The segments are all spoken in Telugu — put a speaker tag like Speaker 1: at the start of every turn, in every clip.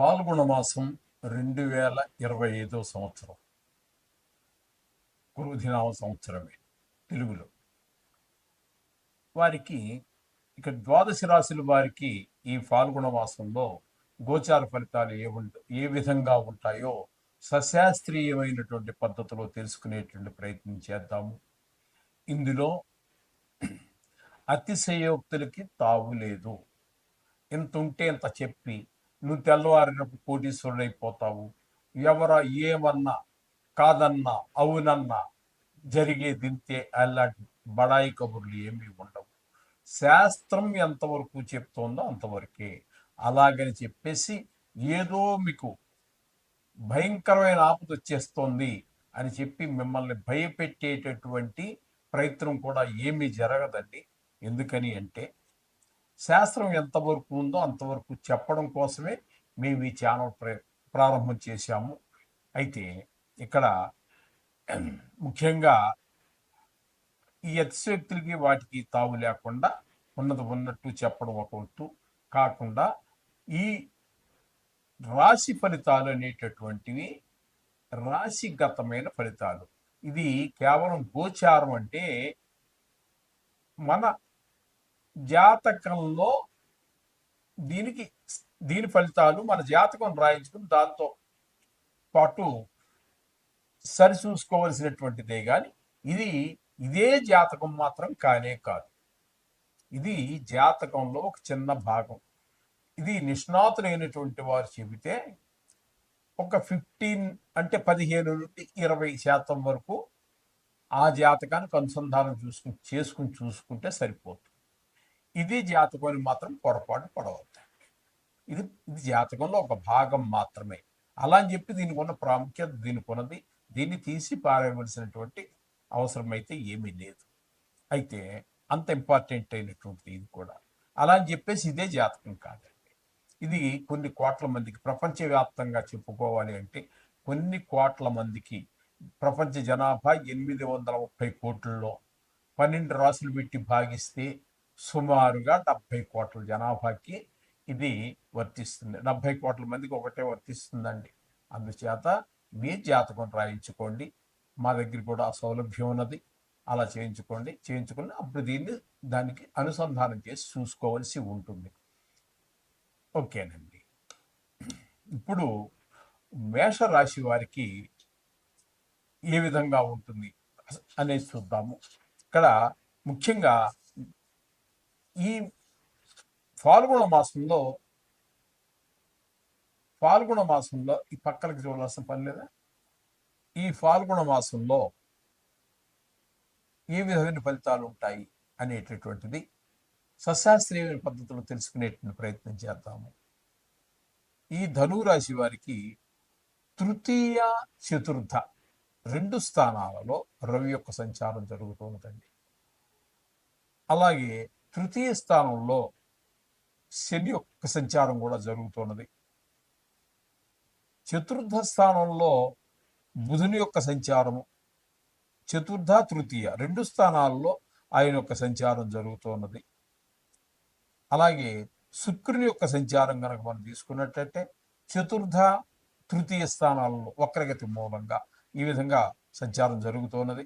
Speaker 1: పాల్గొన మాసం రెండు వేల ఇరవై ఐదో సంవత్సరం. గురుదినామ సంవత్సరమే తెలుగులో. వారికి ఇక ద్వాదశ రాశుల వారికి ఈ పాల్గొన మాసంలో గోచార ఫలితాలు ఏ ఏ విధంగా ఉంటాయో సశాస్త్రీయమైనటువంటి పద్ధతిలో తెలుసుకునేటువంటి ప్రయత్నం చేద్దాము. ఇందులో అతిశయోక్తులకి తావు లేదు. ఇంత ఉంటే ఇంత చెప్పి నువ్వు తెల్లవారినప్పుడు కోటీశ్వరుడు అయిపోతావు ఎవర ఏమన్నా కాదన్నా అవునన్నా జరిగే దింతే అలాంటి బడాయి కబుర్లు ఏమీ ఉండవు. శాస్త్రం ఎంతవరకు చెప్తోందో అంతవరకే. అలాగని చెప్పేసి ఏదో మీకు భయంకరమైన ఆపద వచ్చేస్తోంది అని చెప్పి మిమ్మల్ని భయపెట్టేటటువంటి ప్రయత్నం కూడా ఏమీ జరగదండి. ఎందుకని అంటే శాస్త్రం ఎంతవరకు ఉందో అంతవరకు చెప్పడం కోసమే మేము ఈ ఛానల్ ప్ర ప్రారంభం చేశాము. అయితే ఇక్కడ ముఖ్యంగా ఈ అతిశక్తులకి వాటికి తావు లేకుండా ఉన్నది ఉన్నట్టు చెప్పడం ఒక వంతు కాకుండా ఈ రాశి ఫలితాలు అనేటటువంటివి రాశిగతమైన ఫలితాలు. ఇది కేవలం గోచారం అంటే మన జాతకంలో దీనికి దీని ఫలితాలు మన జాతకం రాయించుకుని దాంతో పాటు సరిచూసుకోవలసినటువంటిదే కానీ ఇది ఇదే జాతకం మాత్రం కానే కాదు. ఇది జాతకంలో ఒక చిన్న భాగం. ఇది నిష్ణాతులైనటువంటి వారు చెబితే ఒక ఫిఫ్టీన్ అంటే పదిహేను నుండి ఇరవై శాతం వరకు ఆ జాతకానికి అనుసంధానం చూసుకుని చేసుకుని చూసుకుంటే సరిపోతుంది. ఇది జాతకం మాత్రం పొరపాటు పడవద్దు ఇది ఇది జాతకంలో ఒక భాగం మాత్రమే. అలా అని చెప్పి దీనికి ఉన్న ప్రాముఖ్యత దీనికి ఉన్నది దీన్ని తీసి పారేయవలసినటువంటి అవసరం అయితే ఏమీ లేదు. అయితే అంత ఇంపార్టెంట్ అయినటువంటిది ఇది కూడా. అలా అని చెప్పేసి ఇదే జాతకం కాదండి. ఇది కొన్ని కోట్ల మందికి ప్రపంచవ్యాప్తంగా చెప్పుకోవాలి అంటే కొన్ని కోట్ల మందికి ప్రపంచ జనాభా ఎనిమిది వందల ముప్పై కోట్లలో పన్నెండు రాసులు పెట్టి భాగిస్తే సుమారుగా డెబ్బై కోట్ల జనాభాకి ఇది వర్తిస్తుంది. డెబ్బై కోట్ల మందికి ఒకటే వర్తిస్తుందండి. అందుచేత మీ జాతకం రాయించుకోండి. మా దగ్గర కూడా ఆ సౌలభ్యం ఉన్నది. అలా చేయించుకోండి. చేయించుకుని అప్పుడు దీన్ని దానికి అనుసంధానం చేసి చూసుకోవాల్సి ఉంటుంది. ఓకేనండి. ఇప్పుడు మేషరాశి వారికి ఏ విధంగా ఉంటుంది అనేది చూద్దాము. ఇక్కడ ముఖ్యంగా ఈ ఫాల్గుణ మాసంలో ఫాల్గుణ మాసంలో ఈ పక్కలకి చూడాల్సిన పని లేదా? ఈ ఫాల్గుణ మాసంలో ఏ విధమైన ఫలితాలు ఉంటాయి అనేటటువంటిది సశాస్త్రీయమైన పద్ధతిలో తెలుసుకునేటువంటి ప్రయత్నం చేద్దాము. ఈ ధనురాశి వారికి తృతీయ చతుర్థ రెండు స్థానాలలో రవి యొక్క సంచారం జరుగుతూ జరుగుతున్నదండి అలాగే తృతీయ స్థానంలో శని యొక్క సంచారం కూడా జరుగుతున్నది. చతుర్థ స్థానంలో బుధుని యొక్క సంచారము చతుర్థ తృతీయ రెండు స్థానాల్లో ఆయన యొక్క సంచారం జరుగుతున్నది. అలాగే శుక్రుని యొక్క సంచారం కనుక మనం తీసుకున్నట్టయితే చతుర్థ తృతీయ స్థానాలలో వక్రగతి మూలంగా ఈ విధంగా సంచారం జరుగుతున్నది.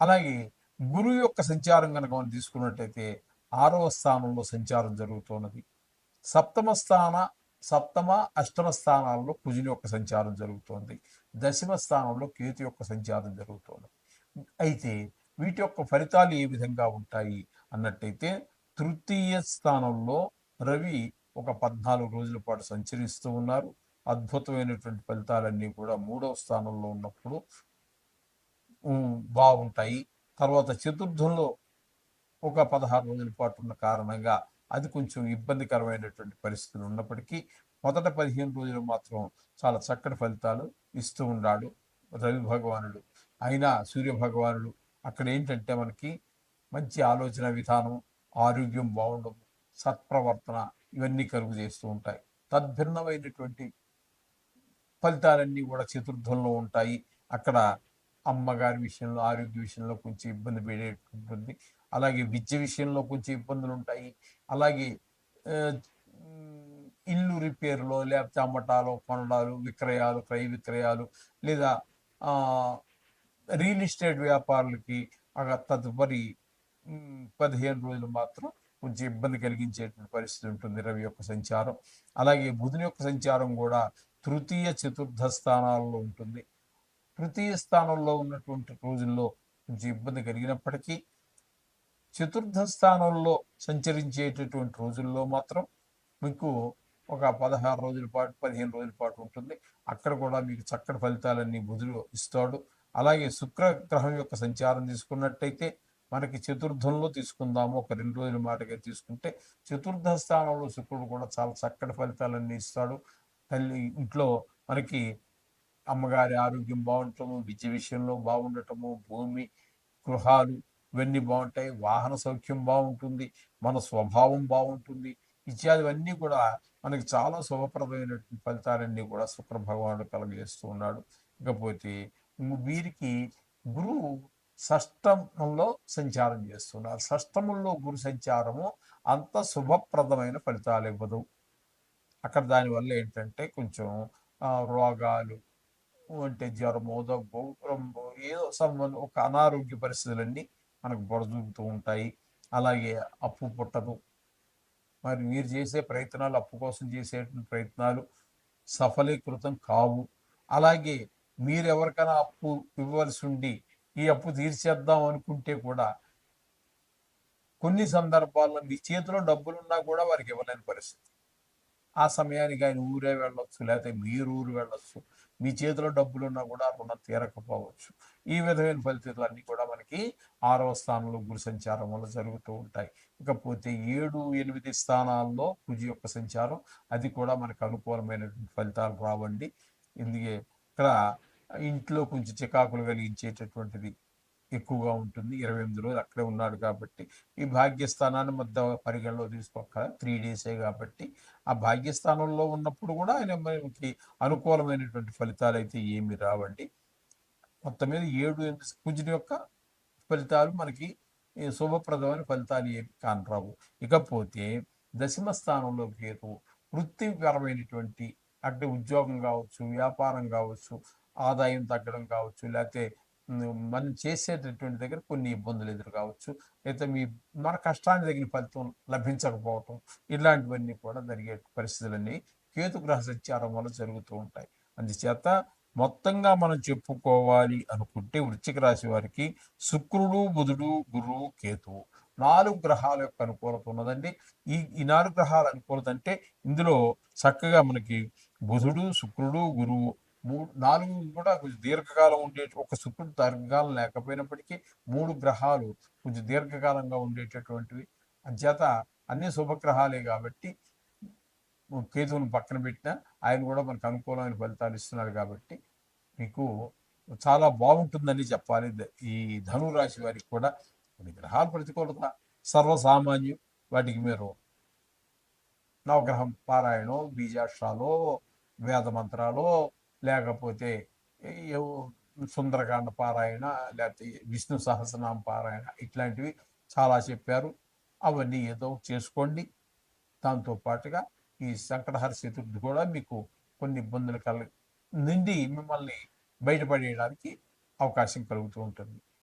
Speaker 1: అలాగే గురువు యొక్క సంచారం కనుక మనం తీసుకున్నట్టయితే ఆరవ స్థానంలో సంచారం జరుగుతున్నది. సప్తమ స్థాన సప్తమ అష్టమ స్థానాల్లో కుజుని యొక్క సంచారం జరుగుతోంది. దశమ స్థానంలో కేతు యొక్క సంచారం జరుగుతోంది. అయితే వీటి యొక్క ఫలితాలు ఏ విధంగా ఉంటాయి అన్నట్టయితే తృతీయ స్థానంలో రవి ఒక పద్నాలుగు రోజుల పాటు సంచరిస్తూ ఉన్నారు. అద్భుతమైనటువంటి ఫలితాలన్నీ కూడా మూడవ స్థానంలో ఉన్నప్పుడు బాగుంటాయి. తర్వాత చతుర్థంలో ఒక పదహారు రోజుల పాటు ఉన్న కారణంగా అది కొంచెం ఇబ్బందికరమైనటువంటి పరిస్థితులు ఉన్నప్పటికీ మొదట పదిహేను రోజులు మాత్రం చాలా చక్కటి ఫలితాలు ఇస్తూ ఉన్నాడు రవి భగవానుడు. అయినా సూర్య భగవానుడు అక్కడ ఏంటంటే మనకి మంచి ఆలోచన విధానం ఆరోగ్యం బాగుండడం సత్ప్రవర్తన ఇవన్నీ కలుగు చేస్తూ ఉంటాయి. తద్భిన్నమైనటువంటి ఫలితాలన్నీ కూడా చతుర్థంలో ఉంటాయి. అక్కడ అమ్మగారి విషయంలో ఆరోగ్య విషయంలో కొంచెం ఇబ్బంది పడేటువంటి అలాగే విద్య విషయంలో కొంచెం ఇబ్బందులు ఉంటాయి. అలాగే ఇల్లు రిపేర్లో లేకపోతే అమ్మటాలు కొనడాలు విక్రయాలు క్రయ విక్రయాలు లేదా రియల్ ఎస్టేట్ వ్యాపారులకి తదుపరి పదిహేను రోజులు మాత్రం కొంచెం ఇబ్బంది కలిగించేటువంటి పరిస్థితి ఉంటుంది రవి యొక్క సంచారం. అలాగే బుధుని యొక్క సంచారం కూడా తృతీయ చతుర్థ స్థానాల్లో ఉంటుంది. తృతీయ స్థానంలో ఉన్నటువంటి రోజుల్లో కొంచెం ఇబ్బంది కలిగినప్పటికీ చతుర్థ స్థానంలో సంచరించేటటువంటి రోజుల్లో మాత్రం మీకు ఒక పదహారు రోజుల పాటు పదిహేను రోజుల పాటు ఉంటుంది. అక్కడ కూడా మీకు చక్కటి ఫలితాలన్నీ బుధుడు ఇస్తాడు. అలాగే శుక్రగ్రహం యొక్క సంచారం తీసుకున్నట్టయితే మనకి చతుర్థంలో తీసుకుందాము. ఒక రెండు రోజుల మాటగా తీసుకుంటే చతుర్థ స్థానంలో శుక్రుడు కూడా చాలా చక్కటి ఫలితాలన్నీ ఇస్తాడు. తల్లి ఇంట్లో మనకి అమ్మగారి ఆరోగ్యం బాగుండటము విద్య విషయంలో బాగుండటము భూమి గృహాలు ఇవన్నీ బాగుంటాయి వాహన సౌఖ్యం బాగుంటుంది మన స్వభావం బాగుంటుంది. ఇత్యాదివన్నీ కూడా మనకి చాలా శుభప్రదమైనటువంటి ఫలితాలన్నీ కూడా శుక్ర భగవానుడు కలగజేస్తూ ఉన్నాడు. ఇకపోతే వీరికి గురువు షష్టంలో సంచారం చేస్తున్నారు. షష్టముల్లో గురు సంచారము అంత శుభప్రదమైన ఫలితాలు ఇవ్వదు. అక్కడ దానివల్ల ఏంటంటే కొంచెం రోగాలు అంటే జ్వరమో దగ్గు ఏదో సంబంధం ఒక అనారోగ్య పరిస్థితులన్నీ మనకు బొడజూపుతూ ఉంటాయి. అలాగే అప్పు పుట్టదు. మరి మీరు చేసే ప్రయత్నాలు అప్పు కోసం చేసే ప్రయత్నాలు సఫలీకృతం కావు. అలాగే మీరు ఎవరికైనా అప్పు ఇవ్వవలసి ఉండి ఈ అప్పు తీర్చేద్దాం అనుకుంటే కూడా కొన్ని సందర్భాల్లో మీ చేతిలో డబ్బులున్నా కూడా వారికి ఇవ్వలేని పరిస్థితి. ఆ సమయానికి ఆయన ఊరే వెళ్ళొచ్చు లేకపోతే మీరు ఊరు వెళ్ళొచ్చు. మీ చేతిలో డబ్బులు ఉన్నా కూడా రుణం తీరకపోవచ్చు. ఈ విధమైన ఫలితాలు అన్నీ కూడా మనకి ఆరవ స్థానంలో గురు సంచారం వల్ల జరుగుతూ ఉంటాయి. ఇకపోతే ఏడు ఎనిమిది స్థానాల్లో కుజి యొక్క సంచారం అది కూడా మనకు అనుకూలమైనటువంటి ఫలితాలు రావండి. ఎందుకే ఇక్కడ ఇంట్లో కొంచెం చికాకులు కలిగించేటటువంటిది ఎక్కువగా ఉంటుంది. ఇరవై ఎనిమిది రోజులు అక్కడే ఉన్నాడు కాబట్టి ఈ భాగ్యస్థానాన్ని మధ్య పరిగణలో తీసుకోక త్రీ డేసే కాబట్టి ఆ భాగ్యస్థానంలో ఉన్నప్పుడు కూడా ఆయన మనకి అనుకూలమైనటువంటి ఫలితాలు అయితే ఏమి రావండి. మొత్తం మీద ఏడు ఎనిమిది కుజుని యొక్క ఫలితాలు మనకి శుభప్రదమైన ఫలితాలు ఏమి కానరావు. ఇకపోతే దశమ స్థానంలో కేతు వృత్తిపరమైనటువంటి అంటే ఉద్యోగం కావచ్చు వ్యాపారం కావచ్చు ఆదాయం తగ్గడం కావచ్చు లేకపోతే మనం చేసేటటువంటి దగ్గర కొన్ని ఇబ్బందులు ఎదురు కావచ్చు. లేకపోతే మీ మన కష్టానికి తగిన ఫలితం లభించకపోవటం ఇలాంటివన్నీ కూడా జరిగే పరిస్థితులన్నీ కేతు గ్రహ సంచారం వల్ల జరుగుతూ ఉంటాయి. అందుచేత మొత్తంగా మనం చెప్పుకోవాలి అనుకుంటే వృశ్చిక రాశి వారికి శుక్రుడు బుధుడు గురువు కేతువు నాలుగు గ్రహాల యొక్క అనుకూలత ఉన్నదండి. ఈ ఈ నాలుగు గ్రహాల అనుకూలత అంటే ఇందులో చక్కగా మనకి బుధుడు శుక్రుడు గురువు మూడు నాలుగు కూడా కొంచెం దీర్ఘకాలం ఉండే ఒక శుక్రుడు దీర్ఘకాలం లేకపోయినప్పటికీ మూడు గ్రహాలు కొంచెం దీర్ఘకాలంగా ఉండేటటువంటివి. అంచేత అన్ని శుభగ్రహాలే కాబట్టి కేతువును పక్కన పెట్టినా ఆయన కూడా మనకు అనుకూలమైన ఫలితాలు ఇస్తున్నారు కాబట్టి మీకు చాలా బాగుంటుందని చెప్పాలి. ఈ ధనురాశి వారికి కూడా కొన్ని గ్రహాల ప్రతికూలత సర్వసామాన్యం వాటికి మీరు నవగ్రహం పారాయణం బీజాక్షరాలో వేద మంత్రాలు లేకపోతే ఏవో సుందరకాండ పారాయణ లేకపోతే విష్ణు సహస్రనామ పారాయణ ఇట్లాంటివి చాలా చెప్పారు. అవన్నీ ఏదో చేసుకోండి. దాంతో పాటుగా ఈ సంకటహర చతుర్థి కూడా మీకు కొన్ని ఇబ్బందులు కల నుండి మిమ్మల్ని బయటపడేయడానికి అవకాశం కలుగుతూ ఉంటుంది.